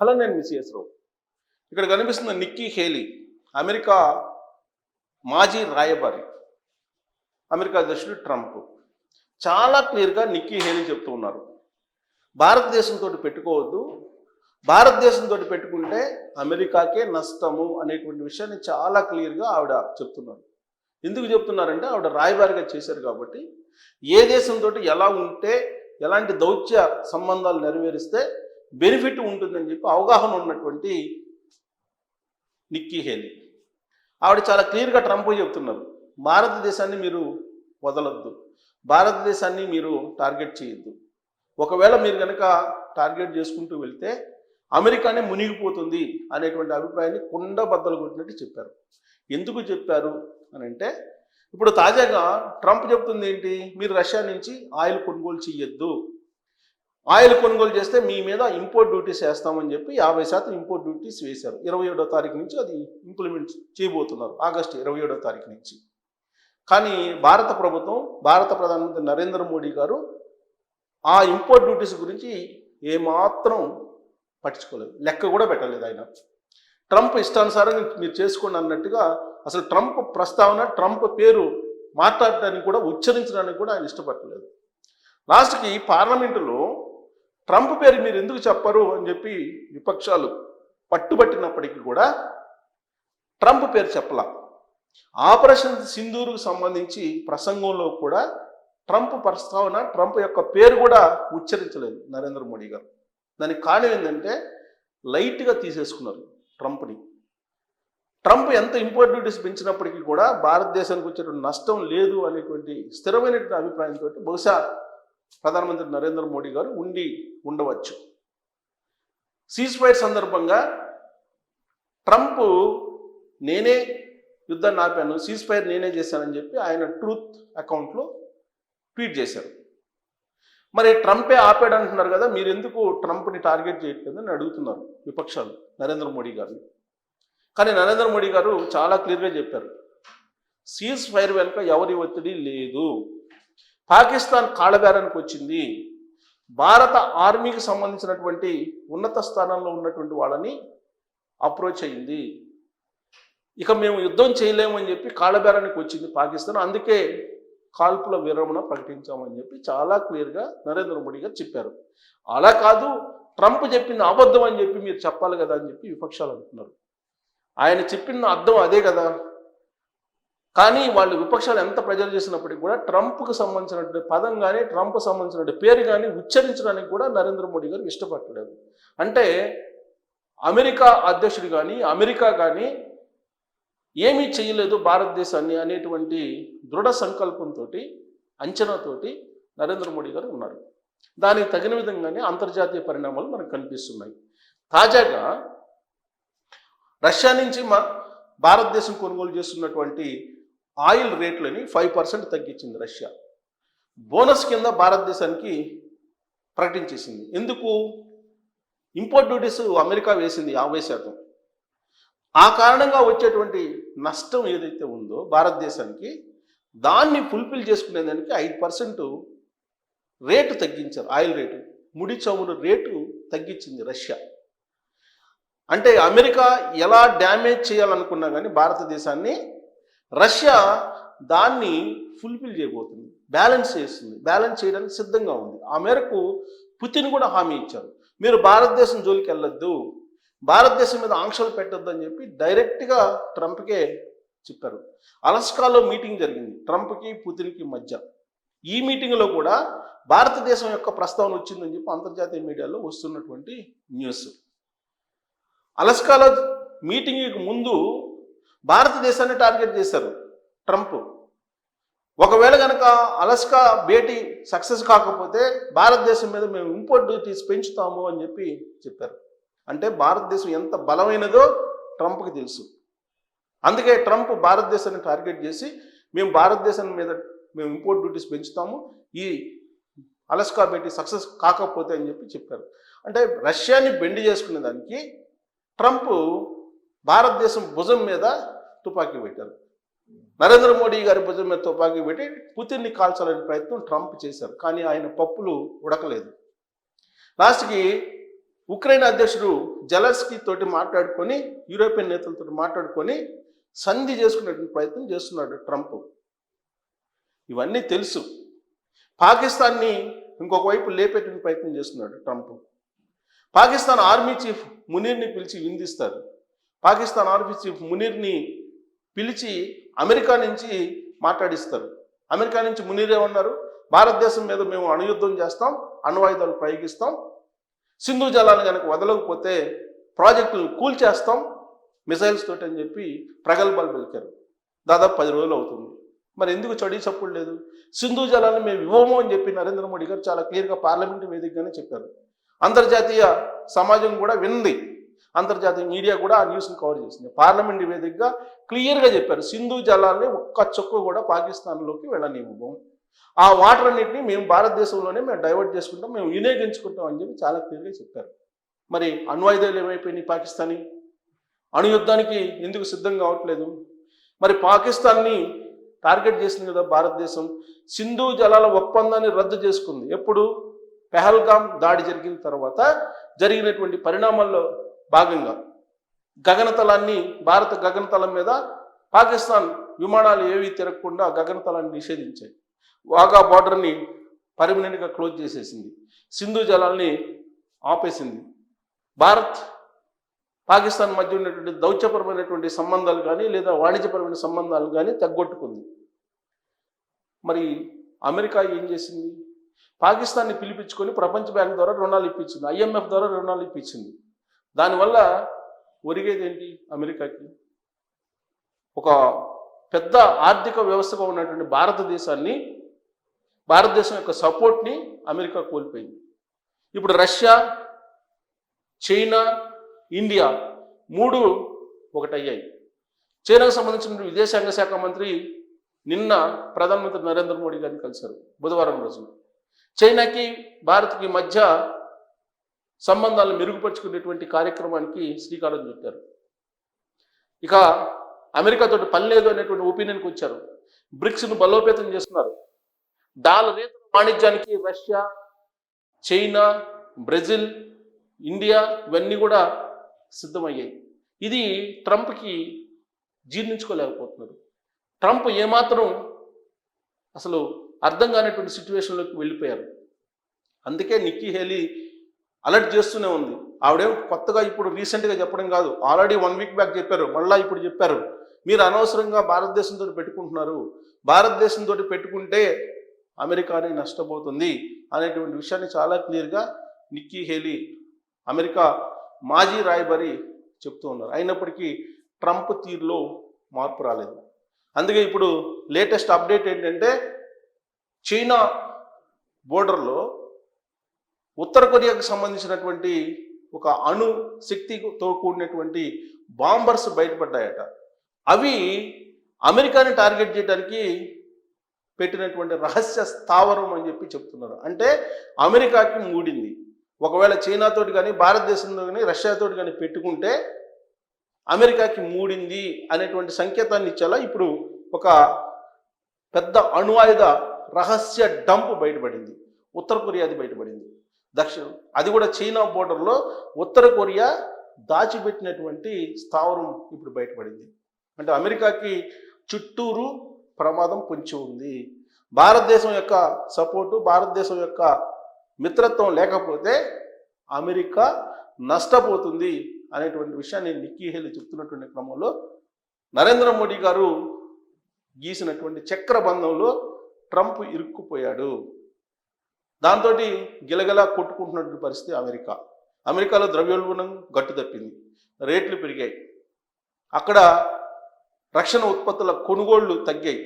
Hello నేను miss రావు ఇక్కడ కనిపిస్తున్న నిక్కీ హేలీ అమెరికా మాజీ రాయబారి అమెరికా అధ్యక్షుడు ట్రంప్. చాలా క్లియర్గా నిక్కీ హేలీ చెప్తూ ఉన్నారు. భారతదేశంతో పెట్టుకోవద్దు. భారతదేశంతో పెట్టుకుంటే అమెరికాకే నష్టము అనేటువంటి విషయాన్ని చాలా క్లియర్గా ఆవిడ చెప్తున్నారు. ఎందుకు చెప్తున్నారంటే ఆవిడ రాయబారిగా చేశారు కాబట్టి ఏ దేశంతో ఎలా ఉంటే ఎలాంటి దౌత్య సంబంధాలు నెరవేరిస్తే బెనిఫిట్ ఉంటుందని చెప్పి అవగాహన ఉన్నటువంటి నిక్కీ హేలీ. ఆవిడ చాలా క్లియర్గా ట్రంప్ చెప్తున్నారు భారతదేశాన్ని మీరు వదలొద్దు భారతదేశాన్ని మీరు టార్గెట్ చేయొద్దు. ఒకవేళ మీరు కనుక టార్గెట్ చేసుకుంటూ వెళ్తే అమెరికానే మునిగిపోతుంది అనేటువంటి అభిప్రాయాన్ని కుండ బద్దలు కొట్టినట్టు చెప్పారు. ఎందుకు చెప్పారు అని అంటే ఇప్పుడు తాజాగా ట్రంప్ చెప్తుంది ఏంటి మీరు రష్యా నుంచి ఆయిల్ కొనుగోలు చేయొద్దు ఆయిల్ కొనుగోలు చేస్తే మీ మీద ఇంపోర్ట్ డ్యూటీస్ వేస్తామని చెప్పి యాభై శాతం ఇంపోర్ట్ డ్యూటీస్ వేశారు. ఇరవై ఏడో తారీఖు నుంచి అది ఇంప్లిమెంట్ చేయబోతున్నారు. ఆగస్టు ఇరవై ఏడో తారీఖు నుంచి. కానీ భారత ప్రభుత్వం భారత ప్రధానమంత్రి నరేంద్ర మోడీ గారు ఆ ఇంపోర్ట్ డ్యూటీస్ గురించి ఏమాత్రం పట్టించుకోలేదు. లెక్క కూడా పెట్టలేదు ఆయన. ట్రంప్ ఇష్టానుసారం మీరు చేసుకోండి అన్నట్టుగా అసలు ట్రంప్ ప్రస్తావన ట్రంప్ పేరు మాట్లాడటానికి కూడా ఉచ్చరించడానికి కూడా ఆయన ఇష్టపడలేదు. లాస్ట్కి పార్లమెంటులో ట్రంప్ పేరు మీరు ఎందుకు చెప్పరు అని చెప్పి విపక్షాలు పట్టుబట్టినప్పటికీ కూడా ట్రంప్ పేరు చెప్పలా. ఆపరేషన్ సింధూరుకు సంబంధించి ప్రసంగంలో కూడా ట్రంప్ ప్రస్తావన ట్రంప్ యొక్క పేరు కూడా ఉచ్చరించలేదు నరేంద్ర మోడీ గారు. దానికి కారణం ఏంటంటే లైట్గా తీసేసుకున్నారు ట్రంప్ని. ట్రంప్ ఎంత ఇంపోర్ట్ డ్యూటీస్ పెంచినప్పటికీ కూడా భారతదేశానికి వచ్చేటువంటి నష్టం లేదు అనేటువంటి స్థిరమైనటువంటి అభిప్రాయంతో బహుశా ప్రధానమంత్రి నరేంద్ర మోడీ గారు ఉండి ఉండవచ్చు. సీజ్ ఫైర్ సందర్భంగా ట్రంప్ నేనే యుద్ధాన్ని ఆపాను సీజ్ ఫైర్ నేనే చేశానని చెప్పి ఆయన ట్రూత్ అకౌంట్లో ట్వీట్ చేశారు. మరి ట్రంపే ఆపాడు అంటున్నారు కదా మీరు ఎందుకు ట్రంప్ని టార్గెట్ చేయట్లేదని అడుగుతున్నారు విపక్షాలు నరేంద్ర మోడీ గారిని. కానీ నరేంద్ర మోడీ గారు చాలా క్లియర్గా చెప్పారు సీజ్ ఫైర్ వెనుక ఎవరి ఒత్తిడి లేదు. పాకిస్తాన్ కాళ్ళబేరానికి వచ్చింది. భారత ఆర్మీకి సంబంధించినటువంటి ఉన్నత స్థానంలో ఉన్నటువంటి వాళ్ళని అప్రోచ్ అయింది. ఇక మేము యుద్ధం చేయలేమని చెప్పి కాళ్ళబేరానికి వచ్చింది పాకిస్తాన్. అందుకే కాల్పుల విరమణ ప్రకటించామని చెప్పి చాలా క్లియర్గా నరేంద్ర మోడీ గారు చెప్పారు. అలా కాదు ట్రంప్ చెప్పింది అబద్ధం అని చెప్పి మీరు చెప్పాలి కదా అని చెప్పి విపక్షాలు అంటున్నారు. ఆయన చెప్పిన అర్థం అదే కదా. కానీ వాళ్ళు విపక్షాలు ఎంత ప్రజలు చేసినప్పటికీ కూడా ట్రంప్కు సంబంధించినటువంటి పదం కానీ ట్రంప్ సంబంధించినటువంటి పేరు కానీ ఉచ్చరించడానికి కూడా నరేంద్ర మోడీ గారు ఇష్టపడలేదు. అంటే అమెరికా అధ్యక్షుడు కానీ అమెరికా కానీ ఏమీ చేయలేదు భారతదేశాన్ని అనేటువంటి దృఢ సంకల్పంతో అంచనాతోటి నరేంద్ర మోడీ గారు ఉన్నారు. దానికి తగిన విధంగానే అంతర్జాతీయ పరిణామాలు మనకు కనిపిస్తున్నాయి. తాజాగా రష్యా నుంచి మా భారతదేశం కొనుగోలు చేస్తున్నటువంటి ఆయిల్ రేట్లని ఫైవ్ పర్సెంట్ తగ్గించింది రష్యా. బోనస్ కింద భారతదేశానికి ప్రకటించేసింది. ఎందుకు? ఇంపోర్ట్ డ్యూటీస్ అమెరికా వేసింది యాభై శాతం. ఆ కారణంగా వచ్చేటువంటి నష్టం ఏదైతే ఉందో భారతదేశానికి దాన్ని ఫుల్ఫిల్ చేసుకునేదానికి ఐదు పర్సెంట్ రేటు తగ్గించారు. ఆయిల్ రేటు ముడి చమురు రేటు తగ్గించింది రష్యా. అంటే అమెరికా ఎలా డ్యామేజ్ చేయాలనుకున్నా కానీ భారతదేశాన్ని రష్యా దాన్ని ఫుల్ఫిల్ చేయబోతుంది బ్యాలెన్స్ చేస్తుంది బ్యాలెన్స్ చేయడానికి సిద్ధంగా ఉంది. ఆ మేరకు పుతిన్ కూడా హామీ ఇచ్చారు. మీరు భారతదేశం జోలికి వెళ్ళొద్దు భారతదేశం మీద ఆంక్షలు పెట్టొద్దు అని చెప్పి డైరెక్ట్గా ట్రంప్కే చెప్పారు. అలస్కాలో మీటింగ్ జరిగింది ట్రంప్కి పుతిన్కి మధ్య. ఈ మీటింగ్లో కూడా భారతదేశం యొక్క ప్రస్తావన వచ్చిందని చెప్పి అంతర్జాతీయ మీడియాలో వస్తున్నటువంటి న్యూస్. అలస్కాలో మీటింగ్కి ముందు భారతదేశాన్ని టార్గెట్ చేశారు ట్రంప్. ఒకవేళ కనుక అలస్కా భేటీ సక్సెస్ కాకపోతే భారతదేశం మీద మేము ఇంపోర్ట్ డ్యూటీస్ పెంచుతాము అని చెప్పి చెప్పారు. అంటే భారతదేశం ఎంత బలమైనదో ట్రంప్కి తెలుసు. అందుకే ట్రంప్ భారతదేశాన్ని టార్గెట్ చేసి మేము భారతదేశం మీద మేము ఇంపోర్ట్ డ్యూటీస్ పెంచుతాము ఈ అలస్కా భేటీ సక్సెస్ కాకపోతే అని చెప్పి చెప్పారు. అంటే రష్యాని బెండి చేసుకునే దానికి ట్రంప్ భారతదేశం భుజం మీద తుపాకీ పెట్టారు. నరేంద్ర మోడీ గారి భుజం మీద తుపాకీ పెట్టి పుతిన్ని కాల్చాలనే ప్రయత్నం ట్రంప్ చేశారు. కానీ ఆయన పప్పులు ఉడకలేదు. లాస్ట్కి ఉక్రెయిన్ అధ్యక్షుడు జలస్కీ తోటి మాట్లాడుకొని యూరోపియన్ నేతలతో మాట్లాడుకొని సంధి చేసుకునేటువంటి ప్రయత్నం చేస్తున్నాడు ట్రంప్. ఇవన్నీ తెలుసు. పాకిస్తాన్ని ఇంకొక వైపు లేపేటువంటి ప్రయత్నం చేస్తున్నాడు ట్రంప్. పాకిస్తాన్ ఆర్మీ చీఫ్ మునీర్ని పిలిచి విందిస్తారు. పాకిస్తాన్ ఆర్మీ చీఫ్ మునీర్ని పిలిచి అమెరికా నుంచి మాట్లాడిస్తారు. అమెరికా నుంచి మునీర్ ఏమన్నారు? భారతదేశం మీద మేము అణుయుద్ధం చేస్తాం అణువాయుధాలు ప్రయోగిస్తాం సింధు జలాలు కనుక వదలకపోతే ప్రాజెక్టులను కూల్చేస్తాం మిసైల్స్ తోటి అని చెప్పి ప్రగల్భాలు పలికారు. దాదాపు పది రోజులు అవుతుంది. మరి ఎందుకు చడి చప్పుడు లేదు? సింధు జలాన్ని మేము ఇవ్వము అని చెప్పి నరేంద్ర మోడీ గారు చాలా క్లియర్గా పార్లమెంటు వేదికగానే చెప్పారు. అంతర్జాతీయ సమాజం కూడా వింది. అంతర్జాతీయ మీడియా కూడా ఆ న్యూస్ని కవర్ చేసింది. పార్లమెంట్ వేదికగా క్లియర్గా చెప్పారు సింధు జలాల్ని ఒక్క చొక్కు కూడా పాకిస్తాన్లోకి వెళ్ళనివ్వము ఆ వాటర్ అన్నింటినీ మేము భారతదేశంలోనే మేము డైవర్ట్ చేసుకుంటాం మేము వినియోగించుకుంటాం అని చెప్పి చాలా క్లియర్గా చెప్పారు. మరి అణ్వాయుధాలు ఏమైపోయినాయి పాకిస్తానీ అణుయుద్ధానికి ఎందుకు సిద్ధం కావట్లేదు? మరి పాకిస్తాన్ని టార్గెట్ చేసింది కదా భారతదేశం. సింధు జలాల ఒప్పందాన్ని రద్దు చేసుకుంది. ఎప్పుడు? పెహల్గాం దాడి జరిగిన తర్వాత జరిగినటువంటి పరిణామాల్లో భాగంగా గగనతలాన్ని భారత గగనతలం మీద పాకిస్తాన్ విమానాలు ఏవి తిరగకుండా గగనతలాన్ని నిషేధించాయి. వాగా బార్డర్ని పర్మనెంట్గా క్లోజ్ చేసేసింది. సింధు జలాల్ని ఆపేసింది. భారత్ పాకిస్తాన్ మధ్య ఉన్నటువంటి దౌత్యపరమైనటువంటి సంబంధాలు కానీ లేదా వాణిజ్యపరమైన సంబంధాలు కానీ తగ్గొట్టుకుంది. మరి అమెరికా ఏం చేసింది? పాకిస్తాన్ని పిలిపించుకొని ప్రపంచ బ్యాంక్ ద్వారా రుణాలు ఇప్పించింది. ఐఎంఎఫ్ ద్వారా రుణాలు ఇప్పించింది. దానివల్ల ఒరిగేది ఏంటి అమెరికాకి? ఒక పెద్ద ఆర్థిక వ్యవస్థగా ఉన్నటువంటి భారతదేశాన్ని భారతదేశం యొక్క సపోర్ట్ని అమెరికా కోల్పోయింది. ఇప్పుడు రష్యా చైనా ఇండియా మూడు ఒకటయ్యాయి. చైనాకు సంబంధించిన విదేశాంగ శాఖ మంత్రి నిన్న ప్రధానమంత్రి నరేంద్ర మోడీ గారిని కలిశారు బుధవారం రోజు చైనాకి భారత్కి మధ్య సంబంధాలను మెరుగుపరుచుకునేటువంటి కార్యక్రమానికి శ్రీకారం చుట్టారు. ఇక అమెరికాతో పని లేదు అనేటువంటి ఒపీనియన్కి వచ్చారు. బ్రిక్స్ను బలోపేతం చేస్తున్నారు. డాలర్ రేతన వాణిజ్యానికి రష్యా చైనా బ్రెజిల్ ఇండియా ఇవన్నీ కూడా సిద్ధమయ్యాయి. ఇది ట్రంప్కి జీర్ణించుకోలేకపోతున్నారు. ట్రంప్ ఏమాత్రం అసలు అర్థం కానటువంటి సిచ్యువేషన్లోకి వెళ్ళిపోయారు. అందుకే నిక్కీ హేలీ అలర్ట్ చేస్తూనే ఉంది. ఆవిడేం కొత్తగా ఇప్పుడు రీసెంట్గా చెప్పడం కాదు. ఆల్రెడీ వన్ వీక్ బ్యాక్ చెప్పారు. మళ్ళీ ఇప్పుడు చెప్పారు. మీరు అనవసరంగా భారతదేశంతో పెట్టుకుంటున్నారు. భారతదేశంతో పెట్టుకుంటే అమెరికానే నష్టపోతుంది అనేటువంటి విషయాన్ని చాలా క్లియర్గా నిక్కీ హేలీ అమెరికా మాజీ రాయబారి చెప్తూ ఉన్నారు. అయినప్పటికీ ట్రంప్ తీరులో మార్పు రాలేదు. అందుకే ఇప్పుడు లేటెస్ట్ అప్డేట్ ఏంటంటే చైనా బోర్డర్లో ఉత్తర కొరియాకు సంబంధించినటువంటి ఒక అణు శక్తితో కూడినటువంటి బాంబర్స్ బయటపడ్డాయట. అవి అమెరికాని టార్గెట్ చేయడానికి పెట్టినటువంటి రహస్య స్థావరం అని చెప్పి చెప్తున్నారు. అంటే అమెరికాకి మూడింది. ఒకవేళ చైనాతోటి కానీ భారతదేశంతో కానీ రష్యాతోటి కానీ పెట్టుకుంటే అమెరికాకి మూడింది అనేటువంటి సంకేతాన్ని ఇచ్చేలా ఇప్పుడు ఒక పెద్ద అణు ఆయుధ రహస్య డంప్ బయటపడింది. ఉత్తర కొరియాది బయటపడింది. దక్షిణ. అది కూడా చైనా బోర్డర్లో ఉత్తర కొరియా దాచిపెట్టినటువంటి స్థావరం ఇప్పుడు బయటపడింది. అంటే అమెరికాకి చుట్టూరు ప్రమాదం పొంచి ఉంది. భారతదేశం యొక్క సపోర్టు భారతదేశం యొక్క మిత్రత్వం లేకపోతే అమెరికా నష్టపోతుంది అనేటువంటి విషయాన్ని నిక్కీ హేలి చెప్తున్నటువంటి క్రమంలో నరేంద్ర మోడీ గారు గీసినటువంటి చక్ర బంధంలో ట్రంప్ ఇరుక్కుపోయాడు. దాంతో గిలగలా కొట్టుకుంటున్నటువంటి పరిస్థితి అమెరికా. అమెరికాలో ద్రవ్యోల్బణం గట్టు తప్పింది రేట్లు పెరిగాయి. అక్కడ రక్షణ ఉత్పత్తుల కొనుగోళ్ళు తగ్గాయి.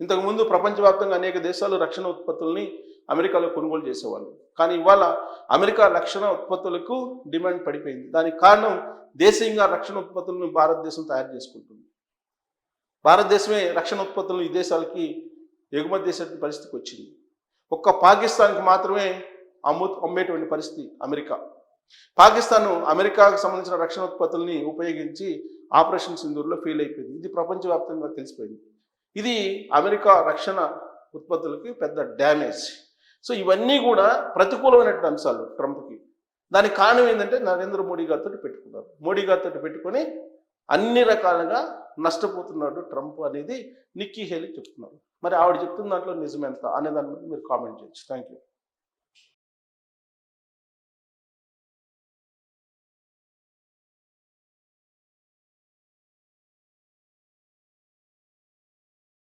ఇంతకుముందు ప్రపంచవ్యాప్తంగా అనేక దేశాలు రక్షణ ఉత్పత్తుల్ని అమెరికాలో కొనుగోలు చేసేవాళ్ళు. కానీ ఇవాళ అమెరికా రక్షణ ఉత్పత్తులకు డిమాండ్ పడిపోయింది. దానికి కారణం దేశీయంగా రక్షణ ఉత్పత్తులను భారతదేశం తయారు చేసుకుంటుంది. భారతదేశమే రక్షణ ఉత్పత్తులను ఈ దేశాలకి ఎగుమతి చేసే పరిస్థితికి వచ్చింది. ఒక్క పాకిస్తాన్కి మాత్రమే అమ్ము అమ్మేటువంటి పరిస్థితి అమెరికా. పాకిస్తాన్ అమెరికాకు సంబంధించిన రక్షణ ఉత్పత్తుల్ని ఉపయోగించి ఆపరేషన్ సింధూర్లో ఫెయిల్ అయిపోయింది. ఇది ప్రపంచవ్యాప్తంగా తెలిసిపోయింది. ఇది అమెరికా రక్షణ ఉత్పత్తులకి పెద్ద డ్యామేజ్. సో ఇవన్నీ కూడా ప్రతికూలమైనటువంటి అంశాలు ట్రంప్కి. దానికి కారణం ఏంటంటే నరేంద్ర మోడీ గారితో పెట్టుకున్నారు. మోడీ గారితో పెట్టుకొని అన్ని రకాలుగా నష్టపోతున్నాడు ట్రంప్ అనేది నిక్కీ హేలీ చెప్తున్నారు. మరి ఆవిడ చెప్తున్న దాంట్లో నిజమెంత అనే దాని మీద మీరు కామెంట్ చేయొచ్చు. Thank you